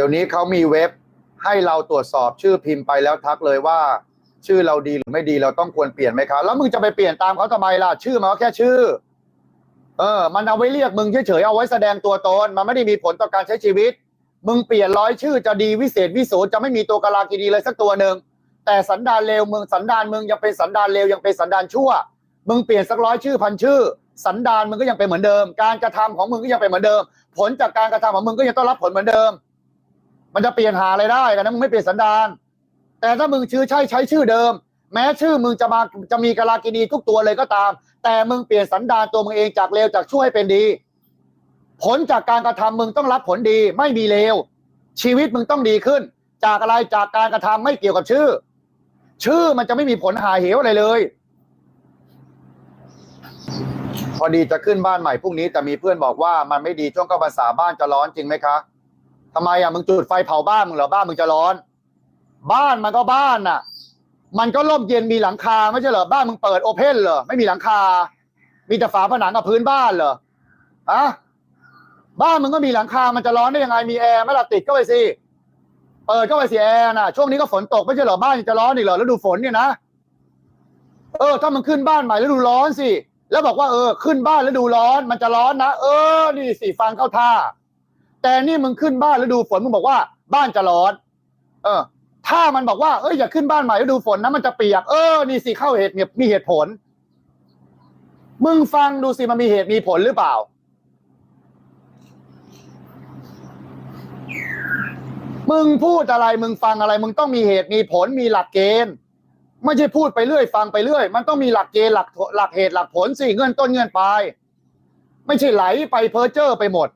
ดี๋ยวนี้เขามีเว็บให้เราตรวจสอบชื่อพิมพ์ไปแล้วทักเลยว่า ชื่อเราดีหรือไม่ดีเราต้องควรเปลี่ยนไหมครับแล้วมึงจะไปเปลี่ยนตามเขาทำไมล่ะ ชื่อมันก็แค่ชื่อ เออ มันเอาไว้เรียกมึงเฉยๆเอาไว้แสดงตัวตนมันไม่ได้มีผลต่อการใช้ชีวิต มึงเปลี่ยนร้อยชื่อจะดีวิเศษวิโสจะไม่มีตัวกาลากินีเลยสักตัวหนึ่งแต่สันดานเลวมึงสันดานมึงยังเป็นสันดานเลวยังเป็นสันดานชั่ว มึงเปลี่ยนสักร้อยชื่อพันชื่อ สันดานมึงก็ยังเป็นเหมือนเดิม การกระทำของมึงก็ยังเป็นเหมือนเดิม ผลจากการกระทำของมึงก็ยังต้องรับผลเหมือนเดิม มันจะเปลี่ยนหาอะไรได้กันนะมึงไม่เปลี่ยนสันดานแต่ถ้ามึงชื่อใช่ใช้ชื่อเดิม แม้ชื่อมึงจะมาจะมีกาลากินีทุกตัวเลยก็ตาม แต่มึงเปลี่ยนสันดานตัวมึงเองจากเลวจากชั่วให้เป็นดี ผลจากการกระทำมึงต้องรับผลดี ไม่มีเลวชีวิตมึงต้องดีขึ้น จากอะไรจากการกระทำไม่เกี่ยวกับชื่อ ชื่อมันจะไม่มีผลหาเหวอะไรเลย พอดีจะขึ้นบ้านใหม่พรุ่งนี้แต่มีเพื่อนบอกว่ามันไม่ดีช่วงเข้าภาษาบ้านจะร้อนจริงไหมคะ ทำไมอะมึงจุดไฟเผาบ้านมึงเหรอบ้านมึงจะร้อน บ้านมันก็บ้านน่ะ มันก็ร่มเย็นมีหลังคาไม่ใช่เหรอบ้านมึงเปิดโอเพนเหรอไม่มีหลังคา มีแต่ฝาผนังกับพื้นบ้านเหรออะบ้านมึงก็มีหลังคา มันจะร้อนได้ยังไงมีแอร์ไม่ละติดก็ไปสิเปิดก็ไปสิแอร์น่ะช่วงนี้ก็ฝนตกไม่ใช่เหรอบ้านจะร้อนอีกเหรอแล้วดูฝนเนี่ยนะเออถ้ามึงขึ้นบ้านใหม่แล้วดูร้อนสิแล้วบอกว่าเออ ขึ้นบ้านแล้วดูร้อน มันจะร้อนนะเออ นี่สิฟังเข้าท่า แต่นี่มึงขึ้นบ้านแล้วดูฝนมึงบอกว่าบ้านจะร้อน เออ ถ้ามันบอกว่าเอ้ยอย่าขึ้นบ้านใหม่แล้วดูฝนนะมันจะเปียกเออนี่สิเข้าเหตุมีเหตุผล มึงฟังดูสิมันมีเหตุมีผลหรือเปล่า มึงพูดอะไรมึงฟังอะไร มึงต้องมีเหตุมีผลมีหลักเกณฑ์ไม่ใช่พูดไปเรื่อย ฟังไปเรื่อย มันต้องมีหลักเกณฑ์หลักหลักเหตุหลักผลสิเงินต้นเงินปลายไม่ใช่ไหลไปเพ้อเจ้อไปหมด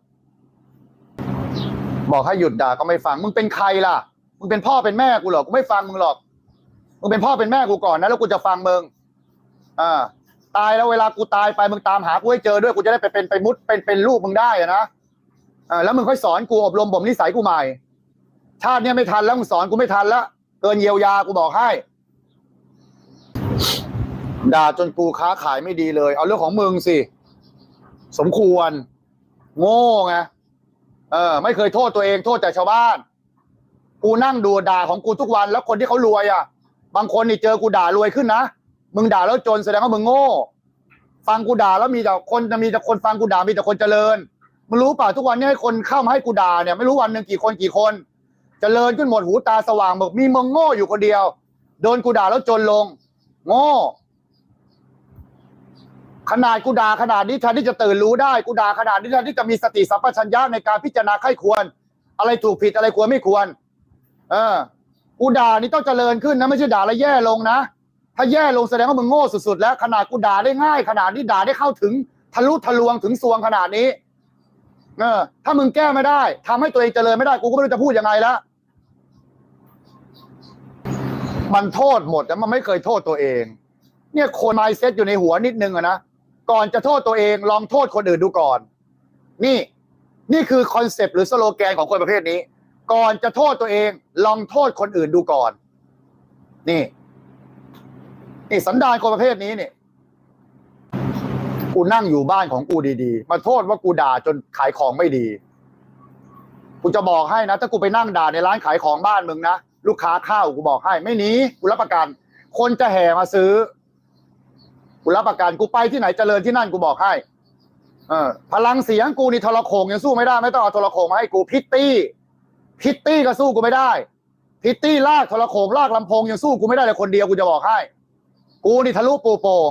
บอกให้หยุดด่าก็ไม่ฟัง มึงเป็นใครล่ะ มึงเป็นพ่อเป็นแม่กูเหรอ กูไม่ฟังมึงหรอก มึงเป็นพ่อเป็นแม่กูก่อนนะ แล้วกูจะฟังมึง อ่า ตายแล้วเวลากูตายไปมึงตามหากูให้เจอด้วย กูจะได้ไปเป็นไปมุดเป็นเป็นลูกมึงได้อะนะอ่าแล้วมึงค่อยสอนกูอบรมบ่มนิสัยกูใหม่ ชาติเนี้ยไม่ทันแล้วมึงสอนกูไม่ทันแล้วเกินเยียวยากูบอกให้ ด่าจนกูค้าขายไม่ดีเลย เอาเรื่องของมึงสิ สมควร โง่ไง เออ ไม่เคยโทษตัวเองโทษแต่ชาวบ้าน กูนั่งดูด่าของกูทุกวัน แล้วคนที่เขารวยอะ บางคนนี่เจอกูด่ารวยขึ้นนะมึงด่าแล้วจนแสดงว่ามึงโง่ ฟังกูด่าแล้วมีแต่คนจะมีแต่คนฟังกูด่ามีแต่คนเจริญมึงรู้เปล่าทุกวันนี้ให้คนเข้ามาให้กูด่าเนี่ยไม่รู้วันหนึ่งกี่คนกี่คนเจริญขึ้นหมดหูตาสว่างบอกมีมึงโง่อยู่คนเดียว โดนกูด่าแล้วจนลง โง่ ขนาดกูด่าขนาดนี้แทนที่จะตื่นรู้ได้กูด่าขนาดนี้แทนที่จะมีสติสัมปชัญญะในการพิจารณาไข้ควร อะไรถูกผิดอะไรควรไม่ควร เออกูด่านี่ต้องเจริญขึ้นนะไม่ใช่ด่าแล้วแย่ลงนะถ้าแย่ลงแสดงว่ามึงโง่สุดๆ แล้ว ขนาดกูด่าได้ง่าย ขนาดนี้ด่าได้เข้าถึงทะลุทะลวงถึงสวงขนาดนี้ เออ ถ้ามึงแก้ไม่ได้ทำให้ตัวเองเจริญไม่ได้กูก็ไม่รู้จะพูดยังไงละมันโทษหมดแต่มันไม่เคยโทษตัวเอง เนี่ยคนไมเซ็ตอยู่ในหัวนิดนึงอะนะ ก่อนจะโทษตัวเองลองโทษคนอื่นดูก่อน นี่ นี่คือคอนเซปต์หรือสโลแกนของคนประเภทนี้ ก่อนจะโทษตัวเอง ลองโทษคนอื่นดูก่อน นี่ นี่สันดานคนประเภทนี้เนี่ยกูนั่งอยู่บ้านของกูดีๆ มาโทษว่ากูด่าจนขายของไม่ดีกูจะบอกให้นะ ถ้ากูไปนั่งด่าในร้านขายของบ้านมึงนะ ลูกค้าข้ากูบอกให้ ไม่หนีกูรับประกัน คนจะแห่มาซื้อ กูรับประกันกูไปที่ไหนเจริญที่นั่นกูบอกให้เออพลังเสียงกูนี่ทรโขงยังสู้ไม่ได้ ไม่ต้องเอาทรโขงมาให้กูพิตตี้ พิตตี้ก็สู้กูไม่ได้ พิตตี้ลากทรโขงลากลำโพงยังสู้กูไม่ได้เลยคนเดียวกูจะบอกให้ กูนี่ทะลุปูโป่ง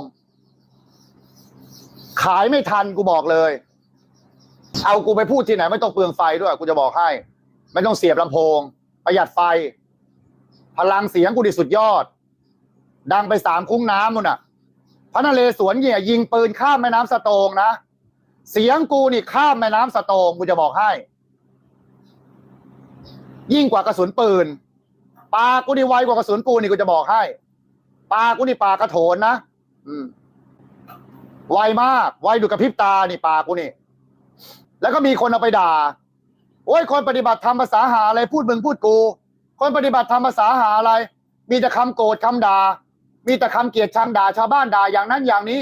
ขายไม่ทันกูบอกเลย เอากูไปพูดที่ไหน ไม่ต้องเปลืองไฟด้วย กูจะบอกให้ ไม่ต้องเสียบลำโพง ประหยัดไฟ พลังเสียงกูดีสุดยอด ดังไปสามคุ้งน้ำนู่นน่ะ พระนเรศวรเนี่ยยิงปืนข้ามแม่น้ำสะโตงนะ เสียงกูนี่ข้ามแม่น้ำสะโตงกูจะบอกให้ ยิ่งกว่ากระสุนปืนปากูนี่ไวกว่ากระสุนปืนนี่กูจะบอกให้ปากูนี่ปากระโถนนะอืมไวมาก ไวดูกระพริบตานี่ปากูนี่ แล้วก็มีคนเอาไปด่า โอ้ยคนปฏิบัติธรรมภาษาหาอะไรพูดมึงพูดกู คนปฏิบัติธรรมภาษาหาอะไร มีแต่คำโกรธคำด่า มีแต่คำเกลียดชังด่าชาวบ้านด่าอย่างนั้นอย่างนี้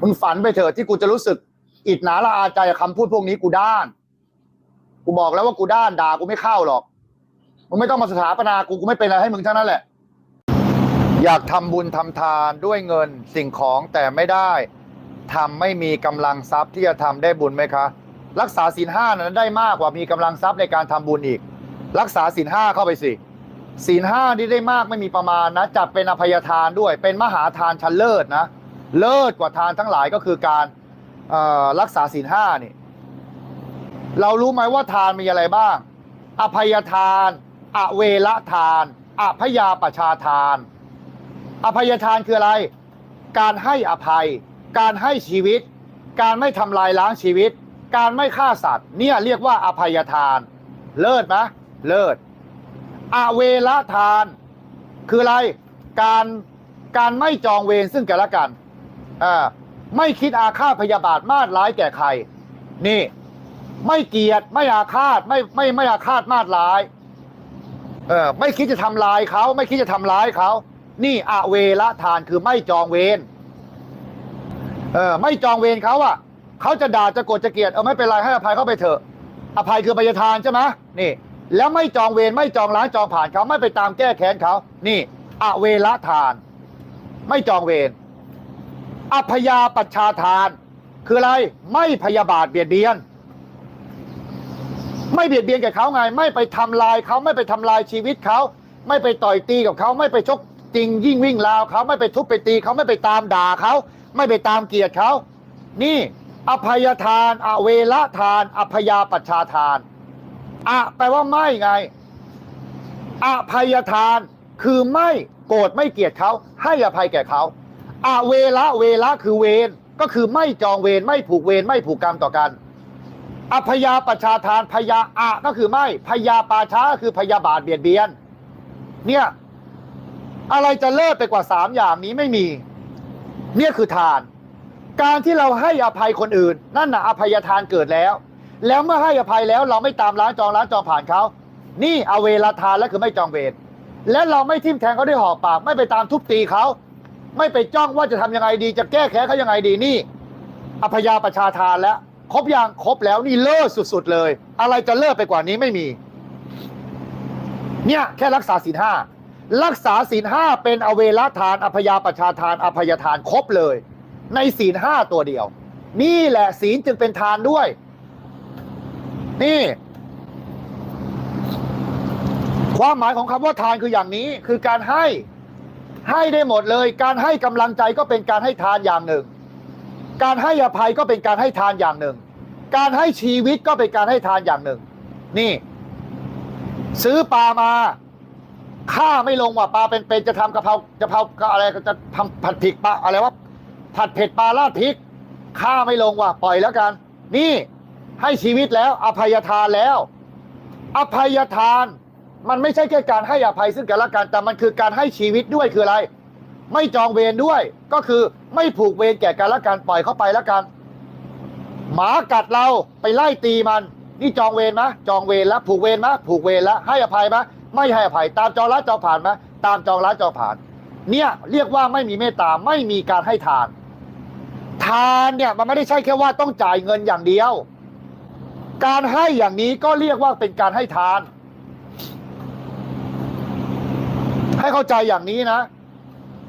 มึงฝันไปเถอะที่กูจะรู้สึก อิดหนาละอาใจกับคำพูดพวกนี้กูด้าน กูบอกแล้วว่ากูด้านด่ากูไม่เข้าหรอกมึงไม่ต้องมาสถาปนากูกูไม่เป็นอะไรให้มึงเท่านั้นแหละ อยากทำบุญทำทานด้วยเงินสิ่งของแต่ไม่ได้ทำไม่มีกำลังทรัพย์ที่จะทำได้บุญไหมคะ รักษาศีลห้านั้นได้มากกว่ามีกำลังทรัพย์ในการทำบุญอีก รักษาศีลห้าเข้าไปสิ ศีลห้านี่ได้มากไม่มีประมาณนะจัดเป็นอภัยทานด้วย เป็นมหาทานชั้นเลิศนะเลิศกว่าทานทั้งหลายก็คือการรักษาศีลห้านี่เรารู้ไหมว่าทานมีอะไรบ้าง อภัยทาน อเวละทาน อพยาประชาทาน อภัยทานคืออะไร การให้อภัย การให้ชีวิต การไม่ทำลายล้างชีวิต การไม่ฆ่าสัตว์ เนี่ยเรียกว่าอภัยทาน เลิศไหมเลิศ อเวละทาน คืออะไรการการไม่จองเวรซึ่งกันและกันไม่คิดอาฆาตพยาบาทมาดร้ายแก่ใคร นี่ ไม่เกลียดไม่อาฆาตไม่ไม่ไม่อาฆาตมาดร้าย เออไม่คิดจะทำลายเขาไม่คิดจะทำร้ายเขา นี่อเวละทานคือไม่จองเวรเออไม่จองเวรเขาอะเขาจะด่าจะโกรธจะเกลียดเออไม่เป็นไรให้อภัยเขาไปเถอะ อภัยคือปยทานใช่ไหมนี่ แล้วไม่จองเวรไม่จองล้างจองผ่านเขาไม่ไปตามแก้แค้นเขานี่อเวละทาน ไม่จองเวรอพยาปัชชาทาน คืออะไรไม่พยาบาทเบียดเบียน ไม่เบียดเบียนแก่เขาไง ไม่ไปทำลายเขาไม่ไปทำลายชีวิตเขาไม่ไปต่อยตีกับเขาไม่ไปชกจริงยิ่งวิ่งราวเขาไม่ไปทุบไปตีเขาไม่ไปตามด่าเขาไม่ไปตามเกลียดเขานี่ อภัยทาน อเวละทานอพยาปัชชาทาน อะแปลว่าไม่ไงอภัยทานคือไม่โกรธไม่เกลียดเขาให้อภัยแก่เขาอเวละเวละคือเวรก็คือไม่จองเวรไม่ผูกเวรไม่ผูกกรรมต่อกันอพยาประชาทานพยาอะก็คือไม่พยาปาช้าคือพยาบาทเบียดเบียน เนี่ย อะไรจะเลิศไปกว่าสามอย่างนี้ไม่มี เนี่ยคือทาน การที่เราให้อภัยคนอื่น นั่นนะอภัยทานเกิดแล้ว แล้วเมื่อให้อภัยแล้วเราไม่ตามร้านจองร้านจองผ่านเขานี่เอาเวลาทานแล้วคือไม่จองเวรและเราไม่ทิ่มแทงเขาด้วยหอกปาก ไม่ไปตามทุบตีเขาไม่ไปจ้องว่าจะทำยังไงดี จะแก้แค้นเขายังไงดีนี่ อภยาประชาทานแล้วครบยังครบแล้วนี่เลิศสุด ๆ เลย อะไรจะเลิศไปกว่านี้ไม่มี เนี่ยแค่รักษาศีลห้ารักษาศีลห้าเป็นอเวลาทาน อภยาประชาทาน อภยทานครบเลย ในศีลห้าตัวเดียว นี่แหละศีลจึงเป็นทานด้วย นี่ ความหมายของคำว่าทานคืออย่างนี้ คือการให้ให้ได้หมดเลย การให้กำลังใจก็เป็นการให้ทานอย่างหนึ่ง การให้อภัยก็เป็นการให้ทานอย่างหนึ่ง การให้ชีวิตก็เป็นการให้ทานอย่างหนึ่ง นี่ ซื้อปลามาฆ่าไม่ลงว่าปลาเป็นๆจะทำกะเพราจะเผาอะไรจะทำผัดพริกปลาอะไรวะผัดเผ็ดปลาราดพริกฆ่าไม่ลงว่ะปล่อยแล้วกัน นี่ ให้ชีวิตแล้ว อภัยทานแล้ว อภัยทาน มันไม่ใช่แค่การให้อภัยซึ่งกันและกันแต่มันคือการให้ชีวิตด้วยคืออะไร ไม่จองเวรด้วย ก็คือไม่ผูกเวรแก่กันและกันปล่อยเข้าไปแล้วกัน หมากัดเราไปไล่ตีมัน นี่จองเวรไหมจองเวรแล้วผูกเวรไหมผูกเวรแล้วให้อภัยไหมไม่ให้อภัย ตามจองรัดจองผ่านไหมตามจองรัดจองผ่าน เนี่ยเรียกว่าไม่มีเมตตาไม่มีการให้ทาน ทานเนี่ยมันไม่ได้ใช่แค่ว่าต้องจ่ายเงินอย่างเดียว การให้อย่างนี้ก็เรียกว่าเป็นการให้ทาน ให้เข้าใจอย่างนี้นะ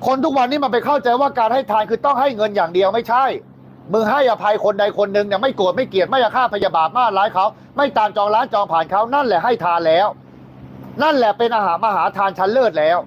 คนทุกวันนี้มันไปเข้าใจว่าการให้ทานคือต้องให้เงินอย่างเดียวไม่ใช่มึงให้อภัยคนใดคนหนึ่งเนี่ยไม่โกรธไม่เกลียดไม่อาฆาตพยาบาทมาร้ายเขาไม่ตามจองร้านจองผ่านเขานั่นแหละให้ทานแล้ว นั่นแหละเป็นอาหารมหาทานชั้นเลิศแล้ว